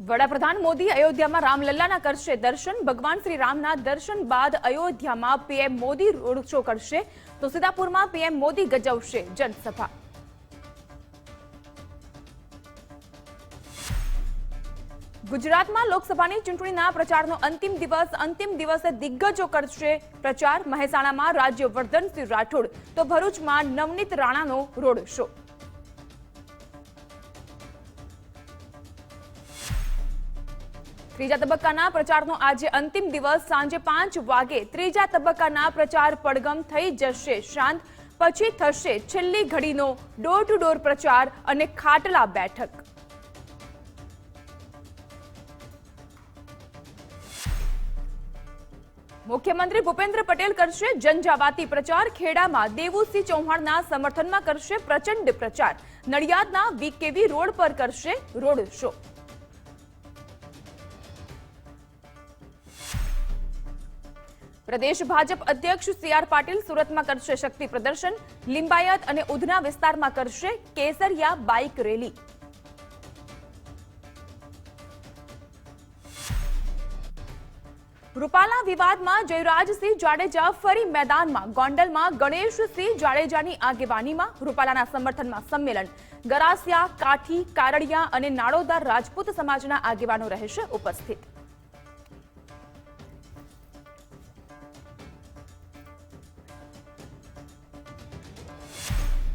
વડાપ્રધાન મોદી અયોધ્યામાં રામલલ્લાના કરશે દર્શન. ભગવાન શ્રી રામના દર્શન બાદ અયોધ્યામાં પીએમ મોદી રોડ શો કરશે. તો સીતાપુરમાં પીએમ મોદી ગજવશે જનસભા. ગુજરાતમાં લોકસભાની ચૂંટણીના પ્રચારનો અંતિમ દિવસ. અંતિમ દિવસે દિગ્ગજો કરશે પ્રચાર. મહેસાણામાં રાજ્યવર્ધનસિંહ રાઠોડ. તો ભરૂચમાં નવનીત રાણાનો રોડ શો. ત્રીજા તબક્કાના પ્રચારનો આજે અંતિમ દિવસ. સાંજે પાંચ વાગે ત્રીજા તબક્કાના પ્રચાર પડગમ થઈ જશે. શાંત પછી થશે છેલ્લી ઘડીનો ડોર ટુ ડોર પ્રચાર અને ખાટલા બેઠક. મુખ્યમંત્રી ભૂપેન્દ્ર પટેલ કરશે જનજાવાતી પ્રચાર. ખેડામાં દેવુસિંહ ચૌહાણના સમર્થનમાં કરશે પ્રચંડ પ્રચાર. નડિયાદના વીકેવી રોડ પર કરશે રોડ શો. પ્રદેશ ભાજપ અધ્યક્ષ સી આર પાટીલ સુરતમાં કરશે શક્તિ પ્રદર્શન. લિંબાયત અને ઉધના વિસ્તારમાં કરશે કેસરિયા બાઇક રેલી. રૂપાલા વિવાદમાં જયરાજસિંહ જાડેજા ફરી મેદાનમાં. ગોંડલમાં ગણેશસિંહ જાડેજાની આગેવાનીમાં રૂપાલાના સમર્થનમાં સંમેલન. ગરાસિયા, કાઠી, કારડિયા અને નાડોદર રાજપૂત સમાજના આગેવાનો રહેશે ઉપસ્થિત.